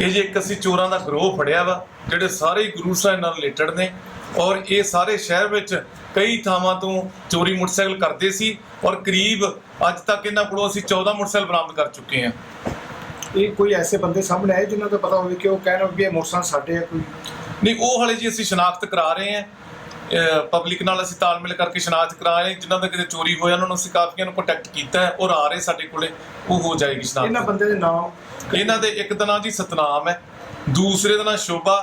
ਇਹ ਜੇ ਇੱਕ ਅਸੀਂ ਚੋਰਾਂ ਦਾ ਗਰੋਹ ਫੜਿਆ ਵਾ ਜਿਹੜੇ ਸਾਰੇ ਗੁਰੂ ਸਾਹਿਬ ਨਾਲ ਰਿਲੇਟਡ ਨੇ ਔਰ ਇਹ ਸਾਰੇ ਸ਼ਹਿਰ ਵਿੱਚ ਕਈ ਥਾਵਾਂ ਤੋਂ ਚੋਰੀ ਮੋਟਰਸਾਈਕਲ ਕਰਦੇ ਸੀ ਔਰ ਕਰੀਬ ਅੱਜ ਤੱਕ ਇਹਨਾਂ ਕੋਲੋਂ ਅਸੀਂ 14 ਮੋਟਰਸਾਈਕਲ ਬਰਾਮਦ ਕਰ ਚੁੱਕੇ ਹਾਂ। ਇਹ ਕੋਈ ਐਸੇ ਬੰਦੇ ਸਾਹਮਣੇ ਆਏ ਜਿਨ੍ਹਾਂ ਦਾ ਪਤਾ ਹੋਵੇ ਕਿ ਉਹ ਕਹਿਣ ਵੀ ਇਹ ਮੋਟਰਸਾਈਕਲ ਸਾਡੇ ਆ ਕੋਈ? ਨਹੀਂ ਉਹ ਹਾਲੇ ਜੀ ਅਸੀਂ ਸ਼ਨਾਖਤ ਕਰਾ ਰਹੇ ਹਾਂ। ਪਬਲਿਕ ਨਾਲ ਅਸੀਂ ਤਾਲਮੇਲ ਕਰਕੇ ਸ਼ਨਾਖਤ ਕਰਾ ਰਹੇ ਜਿਨ੍ਹਾਂ ਦਾ ਕਿਤੇ ਚੋਰੀ ਹੋਇਆ ਉਹਨਾਂ ਨੂੰ ਅਸੀਂ ਕਾਫੀਆਂ ਨੂੰ ਕੰਟੈਕਟ ਕੀਤਾ ਹੈ। ਔਰ ਆ ਰਹੇ ਸਾਡੇ ਕੋਲੇ ਉਹ ਹੋ ਜਾਏਗੀ ਇਹਨਾਂ ਸ਼ਨਾਖਤ ਬੰਦੇ ਦੇ ਨਾਮ? ਇਹਨਾਂ ਦੇ ਇੱਕ ਦਾ ਨਾਂ ਜੀ ਸਤਨਾਮ ਹੈ ਦੂਸਰੇ ਦਾ ਨਾਂ ਸ਼ੋਭਾ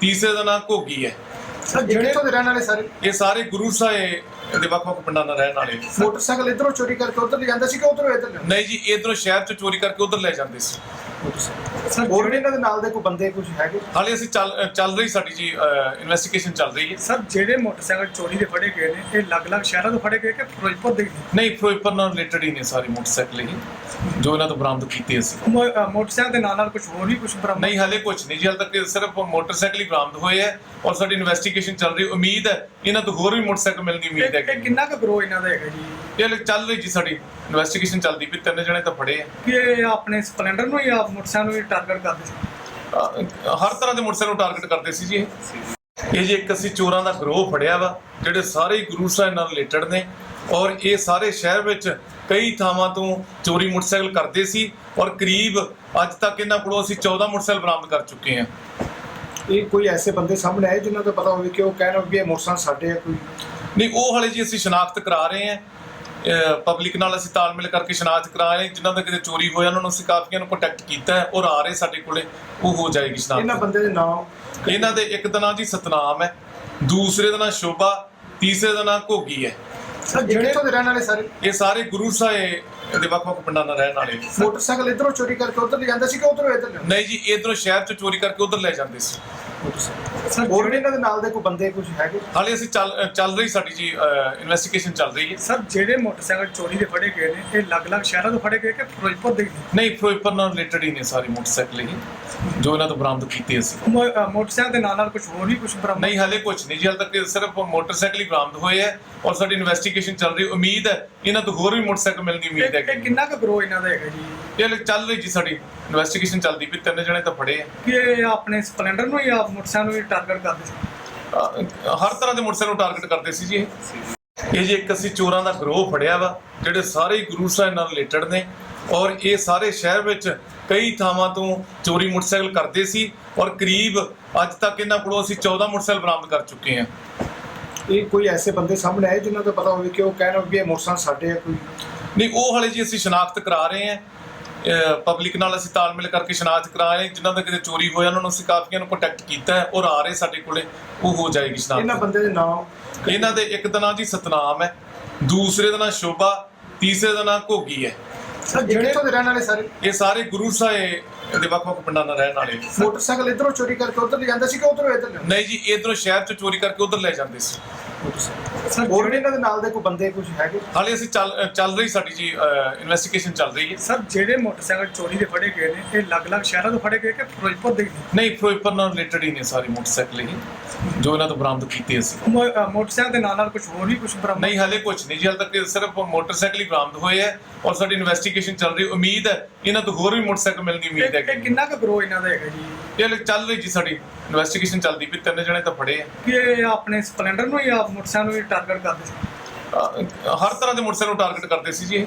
ਤੀਸਰੇ ਦਾ ਨਾਂ ਘੋਗੀ ਹੈ। ਸਰ ਜਿਹੜੇ ਕਿੱਥੋਂ ਦੇ ਰਹਿਣ ਵਾਲੇ ਸਾਰੇ? ਇਹ ਸਾਰੇ ਗੁਰੂ ਸਾਹਿਬ ਦੇ ਵੱਖ-ਵੱਖ ਪਿੰਡਾਂ ਦਾ ਰਹਿਣ ਵਾਲੇ। ਮੋਟਰਸਾਈਕਲ ਇਧਰੋਂ ਚੋਰੀ ਕਰਕੇ ਉਧਰ ਲੈ ਜਾਂਦਾ ਸੀ ਕਿ ਉਧਰੋਂ ਇਧਰ ਲਿਆਉਂਦਾ ਨਹੀਂ ਜੀ ਇਧਰੋਂ ਸ਼ਹਿਰ ਚ ਚੋਰੀ ਕਰਕੇ ਉਧਰ ਲੈ ਜਾਂਦੇ ਸੀ। ਸਰ ਹੋਰ ਵੀ ਇਹਨਾਂ ਦੇ ਨਾਲ ਦੇ ਕੋਈ ਬੰਦੇ ਕੁਝ ਹੈਗੇ? ਹਾਲੇ ਅਸੀਂ ਚੱਲ ਚੱਲ ਰਹੀ ਸਾਡੀ ਜੀ ਇਨਵੈਸਟੀਗੇਸ਼ਨ ਚੱਲ ਰਹੀ ਹੈ। ਸਰ ਜਿਹੜੇ ਮੋਟਰਸਾਈਕਲ ਚੋਰੀ ਦੇ ਫੜੇ ਗਏ ਨੇ ਇਹ ਅਲੱਗ-ਅਲੱਗ ਸ਼ਹਿਰਾਂ ਤੋਂ ਫੜੇ ਗਏ ਕਿ ਫਿਰੋਜ਼ਪੁਰ ਦੇ ਨਹੀਂ ਫਿਰੋਜ਼ਪੁਰ ਨਾਲ ਰਿਲੇਟਡ ਹੀ ਨੇ ਸਾਰੇ ਮੋਟਰਸਾਈਕਲ ਹੀ ਜੋ ਇਹਨਾਂ ਤੋਂ ਬਰਾਮਦ ਕੀਤੇ ਅਸੀਂ। ਮੋਟਰਸਾਈਕਲ ਦੇ ਨਾਲ ਨਾਲ ਕੁਝ ਹੋਰ ਵੀ ਕੁਝ ਬਰਾਮਦ? ਨਹੀਂ ਹਾਲੇ ਕੁਝ ਨਹੀਂ ਜੀ ਹਾਲੇ ਤੱਕ ਸਿਰਫ ਮੋਟਰਸਾਈਕਲ ਹੀ ਬਰਾਮਦ ਹੋਏ ਹੈ ਔਰ ਸਾਡੀ ਇਨਵੈਸਟੀਗੇਸ਼ਨ ਚੱਲ ਰਹੀ ਉਮੀਦ ਹੈ ਇਹਨਾਂ ਤੋਂ ਹੋਰ ਵੀ ਮੋਟਰਸਾਈਕਲ ਮਿਲਣ ਦੀ ਉਮੀਦ ਹੈ ਇਹ ਕਿੰਨਾ ਕੁ ਗਰੋ ਇਹਨਾਂ ਦਾ ਹੈਗਾ ਜੀ? ਇਹ ਚੱਲ ਰਹੀ ਜੀ ਸਾਡੀ ਇਨਵੈਸਟੀਗੇਸ਼ਨ ਚੱਲਦੀ ਵੀ ਤਿੰਨ ਜਣੇ ਤਾਂ ਫੜੇ ਆ। ਕਿ ਇਹ ਆਪਣੇ ਸਪਲੈਂਡਰ ਨੂੰ ਜਾਂ ਮੋਟਰਸਾਈਕਲ ਨੂੰ ਟਾਰਗੇਟ ਕਰਦੇ ਸੀ? ਹਰ ਤਰ੍ਹਾਂ ਦੇ ਮੋਟਰਸਾਈਕਲ ਨੂੰ ਟਾਰਗੇਟ ਕਰਦੇ ਸੀ ਜੀ ਇਹ। ਇਹ ਜੇ ਇੱਕ ਅਸੀਂ ਚੋਰਾਂ ਦਾ ਗਰੋਹ ਫੜਿਆ ਵਾ ਜਿਹੜੇ ਸਾਰੇ ਹੀ ਗੁਰੂ ਸਾਹਿਬ ਨਾਲ ਰਿਲੇਟਡ ਨੇ ਔਰ ਇਹ ਸਾਰੇ ਸ਼ਹਿਰ ਵਿੱਚ ਕਈ ਥਾਵਾਂ ਤੋਂ ਚੋਰੀ ਮੋਟਰਸਾਈਕਲ ਕਰਦੇ ਸੀ ਔਰ ਕਰੀਬ ਅੱਜ ਤੱਕ ਇਹਨਾਂ ਕੋਲੋਂ ਅਸੀਂ 14 ਮੋਟਰਸਾਈਕਲ ਬਰਾਮਦ ਕਰ ਚੁੱਕੇ ਹਾਂ। ਇਹ ਕੋਈ ਐਸੇ ਬੰਦੇ ਸਾਹਮਣੇ ਆਏ ਜਿਨ੍ਹਾਂ ਦਾ ਪਤਾ ਹੋਵੇ ਕਿ ਉਹ ਕਹਿਣ ਵੀ ਇਹ ਮੋਟਰਸਾਈਕਲ ਸਾਡੇ ਆ ਕੋਈ? ਨਹੀਂ ਉਹ ਹਾਲੇ ਜੀ ਅਸੀਂ ਸ਼ਨਾਖਤ ਕਰਾ ਰਹੇ ਹਾਂ। ਪਬਲਿਕ ਨਾਲ ਅਸੀਂ ਤਾਲਮੇਲ ਕਰਕੇ ਸ਼ਨਾਖਤ ਕਰਾ ਰਹੇ ਜਿਨ੍ਹਾਂ ਦਾ ਕਿਤੇ ਚੋਰੀ ਹੋਇਆ ਉਹਨਾਂ ਨੂੰ ਅਸੀਂ ਕਾਫੀਆਂ ਨੂੰ ਕੰਟੈਕਟ ਕੀਤਾ ਹੈ। ਔਰ ਆ ਰਹੇ ਸਾਡੇ ਕੋਲੇ। ਉਹ ਹੋ ਜਾਏਗੀ ਇਹਨਾਂ ਸ਼ਨਾਖਤ ਬੰਦੇ ਦੇ ਨਾਮ? ਇਹਨਾਂ ਦੇ ਇੱਕ ਦਾ ਨਾਂ ਜੀ ਸਤਨਾਮ ਹੈ। ਦੂਸਰੇ ਦਾ ਨਾਂ ਸ਼ੋਭਾ। ਤੀਸਰੇ ਦਾ ਨਾਂ ਘੋਗੀ ਹੈ। ਸਰ ਜਿਹੜੇ ਦੇ ਰਹਿਣ ਵਾਲੇ ਸਾਰੇ? ਇਹ ਸਾਰੇ ਗੁਰੂ ਸਾਹਿਬ ਦੇ ਵੱਖ-ਵੱਖ ਪਿੰਡਾਂ ਦਾ ਰਹਿਣ ਵਾਲੇ। ਮੋਟਰਸਾਈਕਲ ਇਧਰੋਂ ਚੋਰੀ ਕਰਕੇ ਉਧਰ ਲੈ ਜਾਂਦਾ ਸੀ ਕਿ ਉਧਰੋਂ ਇਧਰ ਨਹੀਂ ਜੀ ਇਧਰੋਂ ਸ਼ਹਿਰ ਚ ਚੋਰੀ ਕਰਕੇ ਉਧਰ ਲੈ ਜਾਂਦੇ ਸੀ। ਸਰ ਹੋਰ ਵੀ ਜਿਹੜੇ ਇਹਨਾਂ ਦੇ ਨਾਲ ਦੇ ਕੋਈ ਬੰਦੇ ਕੁਝ ਹੈਗੇ? ਹਾਲੇ ਅਸੀਂ ਚੱਲ ਚੱਲ ਰਹੀ ਸਾਡੀ ਜੀ ਇਨਵੈਸਟੀਗੇਸ਼ਨ ਚੱਲ ਰਹੀ ਹੈ। ਸਰ ਜਿਹੜੇ ਮੋਟਰਸਾਈਕਲ ਚੋਰੀ ਦੇ ਫੜੇ ਗਏ ਨੇ ਇਹ ਅਲੱਗ-ਅਲੱਗ ਸ਼ਹਿਰਾਂ ਤੋਂ ਫੜੇ ਗਏ ਕਿ ਫਿਰੋਜ਼ਪੁਰ ਦੇ ਨਹੀਂ ਫਿਰੋਜ਼ਪੁਰ ਨਾਲ ਰਿਲੇਟਡ ਹੀ ਨੇ ਸਾਰੇ ਮੋਟਰਸਾਈਕਲ ਹੀ ਜੋ ਇਹਨਾਂ ਤੋਂ ਬਰਾਮਦ ਕੀਤੇ ਅਸੀਂ। ਮੋ- ਅ, ਮੋਟਰਸਾਈਕਲ ਦੇ ਨਾਲ ਨਾਲ ਕੁਝ ਹੋਰ ਵੀ ਕੁਝ ਬਰਾਮਦ? ਨਹੀਂ ਹਾਲੇ ਕੁਝ ਨਹੀਂ ਜੀ ਹਾਲੇ ਤੱਕ ਇਹ ਸਿਰਫ ਮੋਟਰਸਾਈਕਲ ਹੀ ਬਰਾਮਦ ਹੋਏ ਹੈ ਔਰ ਸਾਡੀ ਇਨਵੈਸਟੀਗੇਸ਼ਨ ਚੱਲ ਰਹੀ ਉਮੀਦ ਹੈ ਇਹਨਾਂ ਤੋਂ ਹੋਰ ਵੀ ਮੋਟਰਸਾਈਕਲ ਮਿਲਣ ਦੀ ਉਮੀਦ ਇਹ ਹੈ। ਇਹ ਕਿੰਨਾ ਕੁ ਗਰੋ ਇਹਨਾਂ ਦਾ ਹੈਗਾ ਜੀ? ਇਹ ਹਾਲੇ ਚੱਲ ਰਹੀ ਜੀ ਸਾਡੀ ਇਨਵੈਸਟੀਗੇਸ਼ਨ ਚੱਲਦੀ ਵੀ ਤਿੰਨ ਜਣੇ ਤਾਂ ਫੜੇ ਆ। ਕਿ ਇਹ ਆਪਣੇ ਸਪਲੈਂਡਰ ਨੂੰ ਜਾਂ ਮੋਟਰਸਾਈਕਲ ਨੂੰ ਟਾਰਗੇਟ ਕਰਦੇ ਸੀ। ਅਹ ਹਰ ਤਰ੍ਹਾਂ ਦੇ ਮੋਟਰਸਾਈਕਲ ਨੂੰ ਟਾਰਗੇਟ ਕਰਦੇ ਸੀ ਜੀ ਇਹ। ਇਹ ਜੇ ਇੱਕ ਅਸੀਂ ਚੋਰਾਂ ਦਾ ਗਰੋਹ ਫੜਿਆ ਵਾ ਜਿਹੜੇ ਸਾਰੇ ਹੀ ਗੁਰੂ ਸਾਹਿਬ ਨਾਲ ਰਿਲੇਟਡ ਨੇ ਔਰ ਇਹ ਸਾਰੇ ਸ਼ਹਿਰ ਵਿੱਚ ਕਈ ਥਾਵਾਂ ਤੋਂ ਚੋਰੀ ਮੋਟਰਸਾਈਕਲ ਕਰਦੇ ਸੀ ਔਰ ਕਰੀਬ ਅੱਜ ਤੱਕ ਇਹਨਾਂ ਕੋਲੋਂ ਅਸੀਂ 14 ਮੋਟਰਸਾਈਕਲ ਬਰਾਮਦ ਕਰ ਚੁੱਕੇ ਹਾਂ। ਇਹ ਕੋਈ ਐਸੇ ਬੰਦੇ ਸਾਹਮਣੇ ਆਏ ਜਿਨ੍ਹਾਂ ਦਾ ਪਤਾ ਹੋਵੇ ਕਿ ਉਹ ਕਹਿਣ ਵੀ ਇਹ ਮੋਟਰਸਾਈਕਲ ਸਾਡੇ ਆ ਕੋਈ? ਨਹੀਂ ਉਹ ਹਾਲੇ ਜੀ ਅਸੀਂ ਸ਼ਨਾਖਤ ਕਰਾ ਰਹੇ ਹਾਂ। ਪਬਲਿਕ ਨਾਲ ਅਸੀਂ ਤਾਲਮੇਲ ਕਰਕੇ ਸ਼ਨਾਖਤ ਕਰਾ ਰਹੇ ਜਿਨ੍ਹਾਂ ਦਾ ਕਿਤੇ ਚੋਰੀ ਹੋਇਆ ਉਹਨਾਂ ਨੂੰ ਅਸੀਂ ਕਾਫੀਆਂ ਨੂੰ ਕੰਟੈਕਟ ਕੀਤਾ ਹੈ। ਔਰ ਆ ਰਹੇ ਸਾਡੇ ਕੋਲੇ। ਉਹ ਹੋ ਜਾਏਗੀ ਇਹਨਾਂ ਸ਼ਨਾਖਤ ਬੰਦੇ ਦੇ ਨਾਮ? ਇਹਨਾਂ ਦੇ ਇੱਕ ਦਾ ਨਾਂ ਜੀ ਸਤਨਾਮ ਹੈ। ਦੂਸਰੇ ਦਾ ਨਾਂ ਸ਼ੋਭਾ ਤੀਸਰੇ ਦਾ ਨਾਂ ਘੋਗੀ ਹੈ। ਜਿਹੜੇ ਦੇ ਰਹਿਣ ਵਾਲੇ ਸਾਰੇ? ਇਹ ਸਾਰੇ ਗੁਰੂ ਸਾਹਿਬ ਦੇ ਵੱਖ-ਵੱਖ ਪਿੰਡਾਂ ਦਾ ਰਹਿਣ ਵਾਲੇ। ਮੋਟਰਸਾਈਕਲ ਇਧਰੋਂ ਚੋਰੀ ਕਰਕੇ ਉਧਰ ਲੈ ਜਾਂਦਾ ਸੀ ਕਿ ਉਧਰੋਂ ਇਧਰ ਨਹੀਂ ਜੀ ਇਧਰੋਂ ਸ਼ਹਿਰ ਚ ਚੋਰੀ ਕਰਕੇ ਉਧਰ ਲੈ ਜਾਂਦੇ ਸੀ। ਸਰ ਹੋਰ ਵੀ ਜਿਹੜੇ ਇਹਨਾਂ ਦੇ ਨਾਲ ਦੇ ਕੋਈ ਬੰਦੇ ਕੁਝ ਹੈਗੇ? ਹਾਲੇ ਅਸੀਂ ਚੱਲ ਚੱਲ ਰਹੀ ਸਾਡੀ ਜੀ ਇਨਵੈਸਟੀਗੇਸ਼ਨ ਚੱਲ ਰਹੀ ਹੈ। ਸਰ ਜਿਹੜੇ ਮੋਟਰਸਾਈਕਲ ਚੋਰੀ ਦੇ ਫੜੇ ਗਏ ਨੇ ਇਹ ਅਲੱਗ-ਅਲੱਗ ਸ਼ਹਿਰਾਂ ਤੋਂ ਫੜੇ ਗਏ ਕਿ ਫਿਰੋਜ਼ਪੁਰ ਦੇ ਨਹੀਂ ਫਿਰੋਜ਼ਪੁਰ ਨਾਲ ਰਿਲੇਟਡ ਹੀ ਨੇ ਸਾਰੇ ਮੋਟਰਸਾਈਕਲ ਹੀ ਜੋ ਇਹਨਾਂ ਤੋਂ ਬਰਾਮਦ ਕੀਤੇ ਅਸੀਂ। ਮੋ- ਅ, ਮੋਟਰਸਾਈਕਲ ਦੇ ਨਾਲ ਨਾਲ ਕੁਝ ਹੋਰ ਵੀ ਕੁਝ ਬਰਾਮਦ? ਨਹੀਂ ਹਾਲੇ ਕੁਝ ਨਹੀਂ ਜੀ ਹਾਲੇ ਤੱਕ ਇਹ ਸਿਰਫ ਮੋਟਰਸਾਈਕਲ ਹੀ ਬਰਾਮਦ ਹੋਏ ਹੈ ਔਰ ਸਾਡੀ ਇਨਵੈਸਟੀਗੇਸ਼ਨ ਚੱਲ ਰਹੀ ਉਮੀਦ ਹੈ ਇਹਨਾਂ ਤੋਂ ਹੋਰ ਵੀ ਮੋਟਰਸਾਈਕਲ ਮਿਲਣ ਦੀ ਉਮੀਦ ਹੈ। ਕਿੰਨਾ ਕੁ ਗਰੋ ਇਹਨਾਂ ਦਾ ਹੈਗਾ ਜੀ? ਇਹ ਚੱਲ ਰਹੀ ਜੀ ਸਾਡੀ ਇਨਵੈਸਟੀਗੇਸ਼ਨ ਚੱਲਦੀ ਵੀ ਤਿੰਨ ਜਣੇ ਤਾਂ ਫੜੇ ਆ। ਕਿ ਇਹ ਆਪਣੇ ਸਪਲੈਂਡਰ ਨੂੰ ਜਾਂ ਮੋਟਰਸਾਈਕਲ ਨੂੰ ਟਾਰਗੇਟ ਕਰਦੇ ਸੀ? ਅਹ ਹਰ ਤਰ੍ਹਾਂ ਦੇ ਮੋਟਰਸਾਈਕਲ ਨੂੰ ਟਾਰਗੇਟ ਕਰਦੇ ਸੀ ਜੀ ਇਹ।